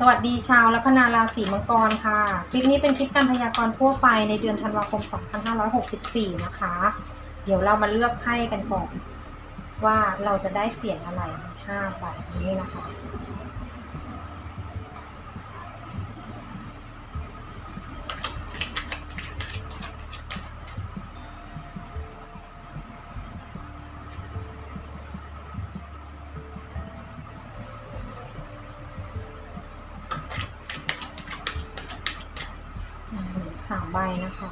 สวัสดีชาวลัคนาราศีมังกรค่ะ คลิปนี้เป็นคลิปการพยากรณ์ทั่วไปในเดือนธันวาคม 2564 นะคะ เดี๋ยวเรามาเลือกไพ่กันก่อนว่าเราจะได้เสียงอะไรใน5ใบนี้นะคะ สามใบนะคะ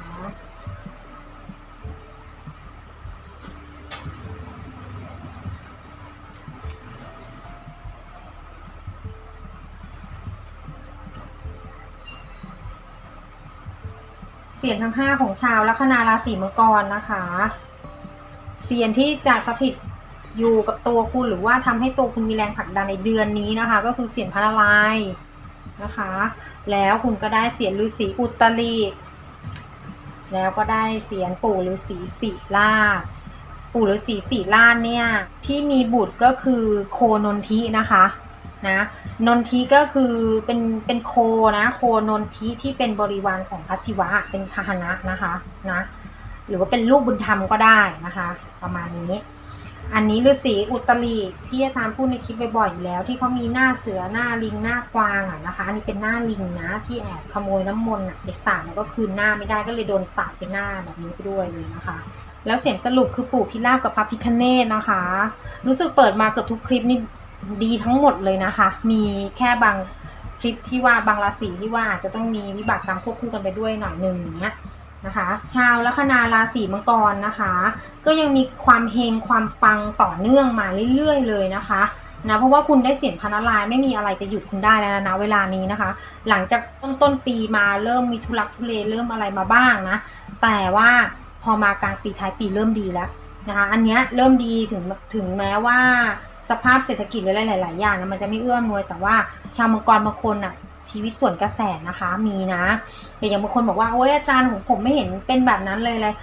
เสียงทั้งห้าของชาวลัคนาราศีมังกรนะคะ เสียงที่จะสถิตอยู่กับตัวคุณหรือว่าทำให้ตัวคุณมีแรงผลักดันในเดือนนี้นะคะ ก็คือเสียงพระนารายณ์ นะคะ แล้วคุณก็ได้เสียงฤาษีอุตรีแล้วก็ได้เสียงปู่ฤาษีสีลาปู่ฤาษีสีลาเนี่ยที่มีบุตรก็คือโคนนทินะคะนะนนทิก็คือเป็นเป็นโคนะโคนนทิที่เป็นบริวารของพระศิวะเป็นพาหนะนะคะนะหรือว่าเป็นลูกบุญธรรมก็ได้นะคะ ประมาณนี้ อันนี้ฤาษีอุตรีที่อาจารย์พูดในคลิปบ่อยๆอยู่แล้ว ที่เขามีหน้าเสือหน้าลิงหน้ากวางอะนะคะ อันนี้เป็นหน้าลิงนะที่แอบขโมยน้ำมนต์อะไปสาดแล้วก็คืนหน้าไม่ได้ก็เลยโดนสาดไปหน้าแบบนี้ไปด้วยเลยนะคะ แล้วเสียงสรุปคือปู่พิราบกับพระพิคเนตนะคะ รู้สึกเปิดมาเกือบทุกคลิปนี่ดีทั้งหมดเลยนะคะ มีแค่บางคลิปที่ว่าบางราศีที่ว่าอาจจะต้องมีวิบากกรรมควบคู่กันไปด้วยหน่อยหนึ่งอย่างเงี้ย นะคะ ชาวลัคนาราศีมังกรนะคะ ก็ยังมีความเฮงความปังต่อเนื่องมาเรื่อยๆ เลยนะคะนะเพราะว่าคุณได้เสียงพันลายณ์ไม่มีอะไรจะหยุดคุณได้แล้วนะเวลานี้นะคะ หลังจากต้นต้นปีมาเริ่มมีทุลักทุเลเริ่มอะไรมาบ้างนะแต่ว่าพอมากลางปีท้ายปีเริ่มดีแล้วนะคะอันเนี้ยเริ่มดีถึงถึงแม้ว่าสภาพเศรษฐกิจหรือหลาย ๆ อย่างนะมันจะไม่เอื้อมนวยแต่ว่าชาวมังกรบางคนอะ ชีวิตส่วนกระแสนะคะมีนะแต่อย่างบางคนบอกว่าโอ๊ยอาจารย์ของผมไม่เห็นเป็นแบบนั้นเลยเลย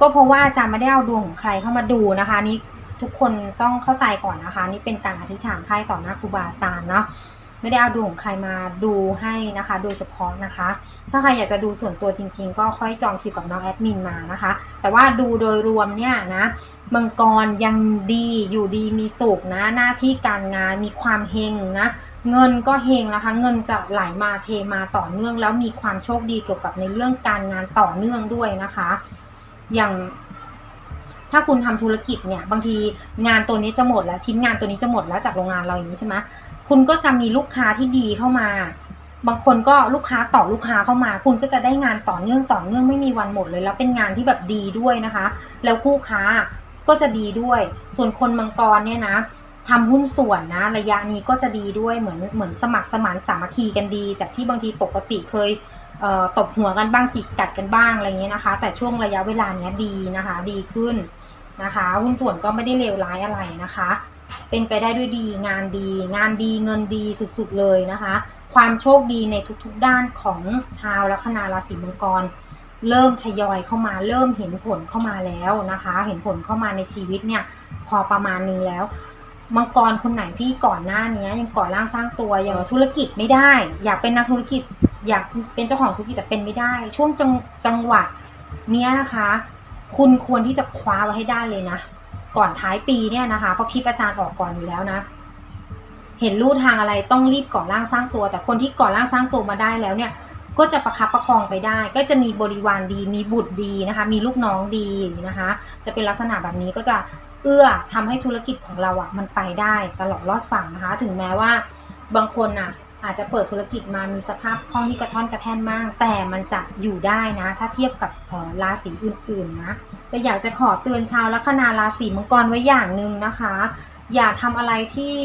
ก็เพราะว่าอาจารย์ไม่ได้เอาดวงของใครเข้ามาดูนะคะนี่ทุกคนต้องเข้าใจก่อนนะคะ นี่เป็นการอธิษฐานไพ่ต่อหน้าครูบาอาจารย์เนาะ ไม่ได้เอาดวงของใครมาดูให้นะคะ โดยเฉพาะนะคะ ถ้าใครอยากจะดูส่วนตัวจริง ๆ ก็ค่อยจองคิวกับน้องแอดมินมานะคะ แต่ว่าดูโดยรวมเนี่ยนะมังกรยังดีอยู่ดีมีสุขนะ หน้าที่การงานมีความเฮงนะเงินก็เฮงนะคะ เงินจะไหลมาเทมาต่อเนื่อง แล้วมีความโชคดีเกี่ยวกับในเรื่องการงานต่อเนื่องด้วยนะคะ อย่างถ้าคุณทำธุรกิจเนี่ย บางทีงานตัวนี้จะหมดแล้วชิ้นงานตัวนี้จะหมดแล้วจากโรงงานเราอย่างนี้ใช่ไหม คุณก็จะมีลูกค้าที่ดีเข้ามา บางคนก็ลูกค้าต่อลูกค้าเข้ามา คุณก็จะได้งานต่อเนื่องต่อเนื่องไม่มีวันหมดเลย แล้วเป็นงานที่แบบดีด้วยนะคะ แล้วคู่ค้าก็จะดีด้วย ส่วนคนมังกรเนี่ยนะทำหุ้นส่วนนะระยะนี้ก็จะดีด้วยเหมือนเหมือนสมัครสมานสามัคคีกันดี จากที่บางทีปกติเคยเตบหัวกันบ้างจิกกัดกันบ้างอะไรเงี้ยนะคะ แต่ช่วงระยะเวลาเนี้ยดีนะคะ ดีขึ้นนะคะ หุ้นส่วนก็ไม่ได้เลวร้ายอะไรนะคะ เป็นไปได้ด้วยดี งานดี งานดีเงินดีสุดๆเลยนะคะ ความโชคดีในทุกๆด้านของชาวลัคนาราศีมังกร เริ่มทยอยเข้ามา เริ่มเห็นผลเข้ามาแล้วนะคะ เห็นผลเข้ามาในชีวิตเนี่ยพอประมาณนึงแล้วมังกรคนไหนที่ก่อนหน้านี้ยังก่อร่างสร้างตัวอย่างธุรกิจไม่ได้ อยากเป็นนักธุรกิจ อยากเป็นเจ้าของธุรกิจแต่เป็นไม่ได้ ช่วงจังจังหวะเนี้ยนะคะ คุณควรที่จะคว้าไว้ให้ได้เลยนะ ก่อนท้ายปีเนี่ยนะคะเพราะคลิปอาจารย์ออกก่อนอยู่แล้วนะ เห็นลู่ทางอะไรต้องรีบก่อร่างสร้างตัว แต่คนที่ก่อร่างสร้างตัวมาได้แล้วเนี่ยก็จะประคับประคองไปได้ ก็จะมีบริวารดี มีบุตรดีนะคะ มีลูกน้องดีนะคะ จะเป็นลักษณะแบบนี้ก็จะเอื้อทำให้ธุรกิจของเราอะ่ะมันไปได้ตลอดรอดฝั่งนะคะ ถึงแม้ว่าบางคนอะ อาจจะเปิดธุรกิจมามีสภาพคล่องที่กระท่อนกระแท่นมาก แต่มันจะอยู่ได้นะ ถ้าเทียบกับราศีอื่นๆนะแต่อยากจะขอเตือนชาวลัคนาราศีมังกรไว้อย่างหนึ่งนะคะ อย่าทำอะไรที่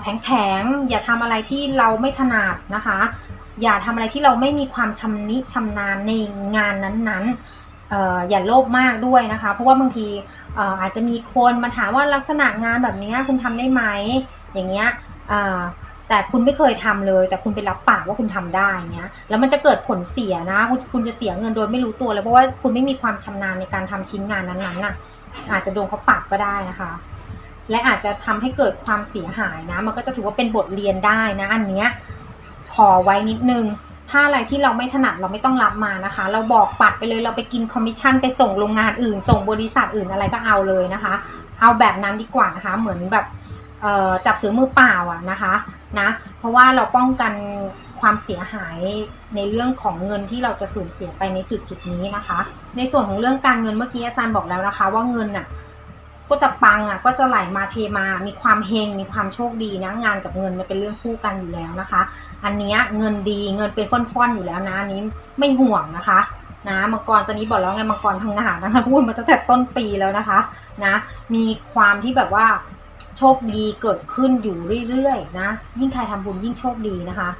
แผงๆอย่าทำอะไรที่เราไม่ถนัดนะคะ อย่าทำอะไรที่เราไม่มีความชำนิชำนาญในงานนั้นๆอย่าโลภมากด้วยนะคะ เพราะว่าบางทีอาจจะมีคนมาถามว่าลักษณะงานแบบนี้คุณทำได้ไหมอย่างเงี้ย แต่คุณไม่เคยทำเลย แต่คุณไปรับปากว่าคุณทำได้เงี้ยแล้วมันจะเกิดผลเสียนะคุณคุณจะเสียเงินโดยไม่รู้ตัวเลยเพราะว่าคุณไม่มีความชำนาญในการทำชิ้นงานนั้นๆน่ะอาจจะโดนเขาปรับก็ได้นะคะ และอาจจะทำให้เกิดความเสียหายนะ มันก็จะถือว่าเป็นบทเรียนได้นะอันเนี้ยขอไว้นิดนึงถ้าอะไรที่เราไม่ถนัดเราไม่ต้องรับมานะคะ เราบอกปัดไปเลยเราไปกินคอมมิชชั่นไปส่งโรงงานอื่น ส่งบริษัทอื่นอะไรก็เอาเลยนะคะ เอาแบบนั้นดีกว่านะคะ เหมือนแบบ จับเสือมือเปล่าอะนะคะนะเพราะว่าเราป้องกันความเสียหายในเรื่องของเงินที่เราจะสูญเสียไปในจุดจุดนี้นะคะ ในส่วนของเรื่องการเงินเมื่อกี้อาจารย์บอกแล้วนะคะ ว่าเงินน่ะก็จะปังอะก็จะไหลมาเทมา มีความเฮง มีความโชคดีนะ งานกับเงินมันเป็นเรื่องคู่กันอยู่แล้วนะคะ อันนี้เงินดีเงินเป็นฟ่อนๆอยู่แล้วนะอันนี้ไม่ห่วงนะคะนะมังกรตอนนี้บอกแล้วไงมังกรทำงานนะคะพูดมาตั้งแต่ต้นปีแล้วนะคะนะมีความที่แบบว่า โชคดีเกิดขึ้นอยู่เรื่อยๆนะ ยิ่งใครทำบุญยิ่งโชคดีนะคะ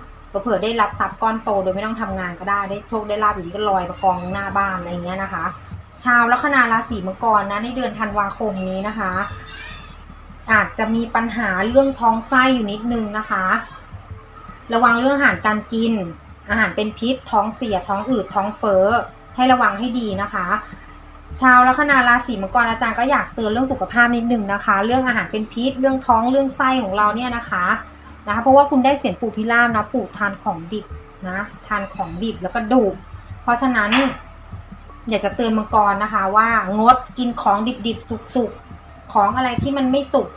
เผื่อได้รับทรัพย์ก้อนโตโดยไม่ต้องทำงานก็ได้ได้โชคได้ลาบอยู่ดีก็ลอยมากองหน้าบ้านอะไรเงี้ยนะคะ ชาวลัคนาราศีมังกรนะในเดือนธันวาคมนี้นะคะ อาจจะมีปัญหาเรื่องท้องไส้อยู่นิดนึงนะคะ ระวังเรื่องอาหารการกิน อาหารเป็นพิษท้องเสียท้องอืดท้องเฟ้อให้ระวังให้ดีนะคะ ชาวลัคนาราศีมังกรอาจารย์ก็อยากเตือนเรื่องสุขภาพนิดนึงนะคะ เรื่องอาหารเป็นพิษ เรื่องท้องเรื่องไส้ของเราเนี่ยนะคะนะคะเพราะว่าคุณได้เสียงปู่พิราบนะปู่ทานของดิบนะทานของดิบแล้วก็ดุเพราะฉะนั้น อยากจะเตือนมังกรนะคะว่างดกินของดิบๆสุกๆของอะไรที่มันไม่สุก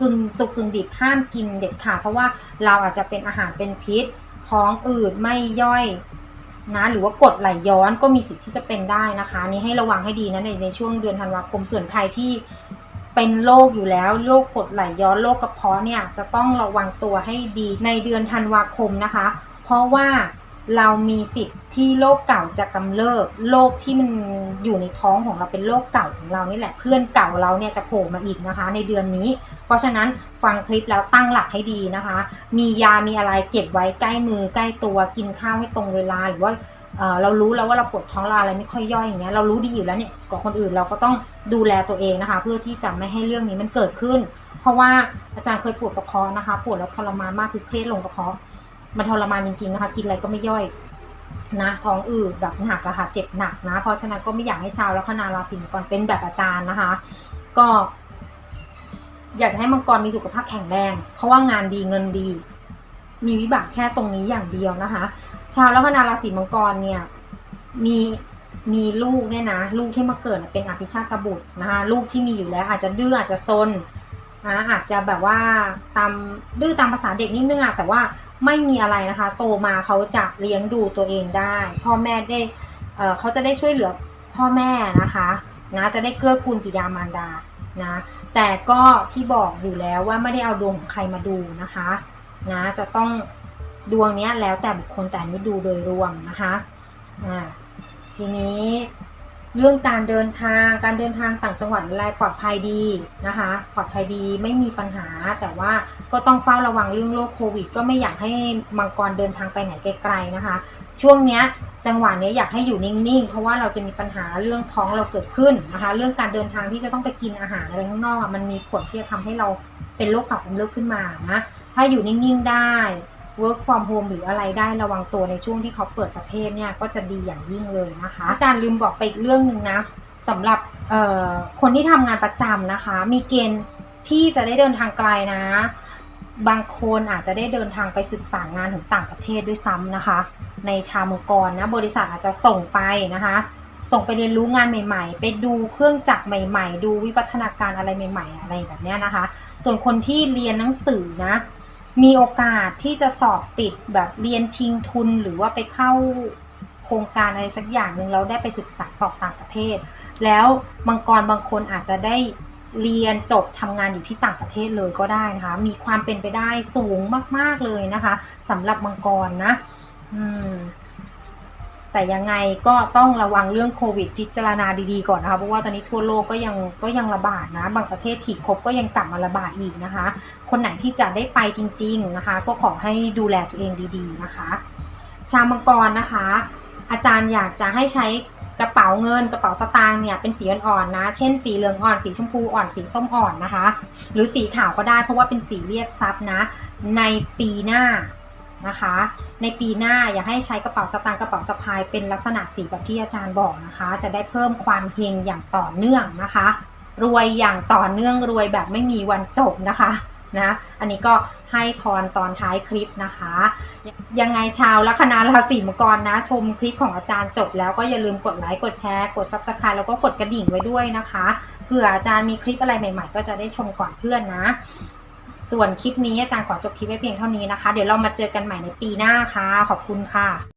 กึ่งสุกกึ่งดิบห้ามกินเด็ดขาดเพราะว่าเราอาจจะเป็นอาหารเป็นพิษท้องอืดไม่ย่อย นะหรือว่ากดไหลย้อนก็มีสิทธิ์ที่จะเป็นได้นะคะนี่ให้ระวังให้ดีนะในในช่วงเดือนธันวาคมส่วนใครที่เป็นโรคอยู่แล้วโรคกดไหลย้อนโรคกระเพาะเนี่ยจะต้องระวังตัวให้ดีในเดือนธันวาคมนะคะ เพราะว่า เรามีสิทธิ์ที่โรคเก่าจะกำเริบโรคที่มันอยู่ในท้องของเราเป็นโรคเก่าของเรานี่แหละ เพื่อนเก่าเราเนี่ยจะโผล่มาอีกนะคะ ในเดือนนี้ เพราะฉะนั้นฟังคลิปแล้วตั้งหลักให้ดีนะคะ มียามีอะไรเก็บไว้ใกล้มือใกล้ตัวกินข้าวให้ตรงเวลาหรือว่าเออเรารู้แล้วว่าเราปวดท้องเราอะไรไม่ค่อยย่อยอย่างเงี้ยเรารู้ดีอยู่แล้วเนี่ยกว่าคนอื่นเราก็ต้องดูแลตัวเองนะคะ เพื่อที่จะไม่ให้เรื่องนี้มันเกิดขึ้น เพราะว่าอาจารย์เคยปวดกระเพาะนะคะ ปวดแล้วทรมานมากคือเครียดลงกระเพาะ มันทรมานจริงๆนะคะ กินอะไรก็ไม่ย่อยนะท้องอืดแบบหนักอะค่ะเจ็บหนักนะ เพราะฉะนั้นก็ไม่อยากให้ชาวลัคนาราศีมังกรเป็นแบบอาจารย์นะคะ ก็ อยากจะให้มังกรมีสุขภาพแข็งแรง เพราะว่างานดีเงินดี มีวิบากแค่ตรงนี้อย่างเดียวนะคะ ชาวลัคนาราศีมังกรเนี่ยมีมีลูกเนี่ยนะ ลูกที่มาเกิดเป็นอภิชาตบุตรนะคะลูกที่มีอยู่แล้ว อาจจะดื้ออาจจะซน นะอาจจะแบบว่าตามดื้อตามภาษาเด็กนิดนึงอะแต่ว่าไม่มีอะไรนะคะ โตมาเขาจะเลี้ยงดูตัวเองได้ พ่อแม่ได้เเขาจะได้ช่วยเหลือพ่อแม่นะคะนะจะได้เกื้อกูลปิดามารดานะแต่ก็ที่บอกอยู่แล้วว่าไม่ได้เอาดวงของใครมาดูนะคะนะจะต้องดวงนี้แล้วแต่บุคคลแต่นนี้ดูโดยรวมนะคะอ่าทีนี้ เรื่องการเดินทาง การเดินทางต่างจังหวัดอะไรปลอดภัยดีนะคะ ปลอดภัยดีไม่มีปัญหา แต่ว่าก็ต้องเฝ้าระวังเรื่องโรคโควิด ก็ไม่อยากให้มังกรเดินทางไปไหนไกลๆนะคะ ช่วงเนี้ยจังหวะเนี้ยอยากให้อยู่นิ่งๆ เพราะว่าเราจะมีปัญหาเรื่องท้องเราเกิดขึ้นนะคะ เรื่องการเดินทางที่จะต้องไปกินอาหารอะไรข้างนอกมันมีผลที่จะทำให้เราเป็นโรคขับลมเลือดขึ้นมานะ ถ้าอยู่นิ่งๆได้ work from home หรืออะไรได้ระวังตัวในช่วงที่เขาเปิดประเทศเนี่ยก็จะดีอย่างยิ่งเลยนะคะ อาจารย์ลืมบอกไปอีกเรื่องหนึ่งนะสำหรับคนที่ทำงานประจำนะคะ มีเกณฑ์ที่จะได้เดินทางไกลนะ บางคนอาจจะได้เดินทางไปศึกษางานถึงต่างประเทศด้วยซ้ำนะคะ ในชาวมังกรนะบริษัทอาจจะส่งไปนะคะส่งไปเรียนรู้งานใหม่ๆ ไปดูเครื่องจักรใหม่ ๆ ดูวิวัฒนาการอะไรใหม่ ๆ อะไรแบบเนี้ยนะคะ ส่วนคนที่เรียนหนังสือนะ มีโอกาสที่จะสอบติดแบบเรียนชิงทุนหรือว่าไปเข้าโครงการอะไรสักอย่างหนึ่งเราได้ไปศึกษาต่อต่างประเทศ แล้วมังกรบางคนอาจจะได้เรียนจบทำงานอยู่ที่ต่างประเทศเลยก็ได้นะคะ มีความเป็นไปได้สูงมาก ๆเลยนะคะสำหรับมังกรนะ อืม แต่ยังไงก็ต้องระวังเรื่องโควิดพิจารณาดีๆก่อนนะคะ เพราะว่าตอนนี้ทั่วโลกก็ยังก็ยังระบาดนะ บางประเทศฉีดครบก็ยังกลับมาระบาดอีกนะคะ คนไหนที่จะได้ไปจริง ๆนะคะ ก็ขอให้ดูแลตัวเองดีๆนะคะ ชาวมังกรนะคะ อาจารย์อยากจะให้ใช้กระเป๋าเงินกระเป๋าสตางค์เนี่ยเป็นสีอ่อนๆนะ เช่นสีเหลืองอ่อนสีชมพูอ่อนสีส้มอ่อนนะคะ หรือสีขาวก็ได้เพราะว่าเป็นสีเรียกทรัพย์นะ ในปีหน้า นะคะ ในปีหน้าอย่าให้ใช้กระเป๋าสตางค์กระเป๋าสะพายเป็นลักษณะสีแบบที่อาจารย์บอกนะคะ จะได้เพิ่มความเฮงอย่างต่อเนื่องนะคะ รวยอย่างต่อเนื่องรวยแบบไม่มีวันจบนะคะนะอันนี้ก็ให้พรตอนท้ายคลิปนะคะ ยังไงชาวลัคนาราศีมังกรนะ ชมคลิปของอาจารย์จบแล้วก็อย่าลืมกดไลค์กดแชร์กด subscribe แล้วก็กดกระดิ่งไว้ด้วยนะคะเผื่ออาจารย์มีคลิปอะไรใหม่ ๆ ก็จะได้ชมก่อนเพื่อนนะ ส่วนคลิปนี้อาจารย์ขอจบคลิปไว้เพียงเท่านี้นะคะ เดี๋ยวเรามาเจอกันใหม่ในปีหน้าค่ะ ขอบคุณค่ะ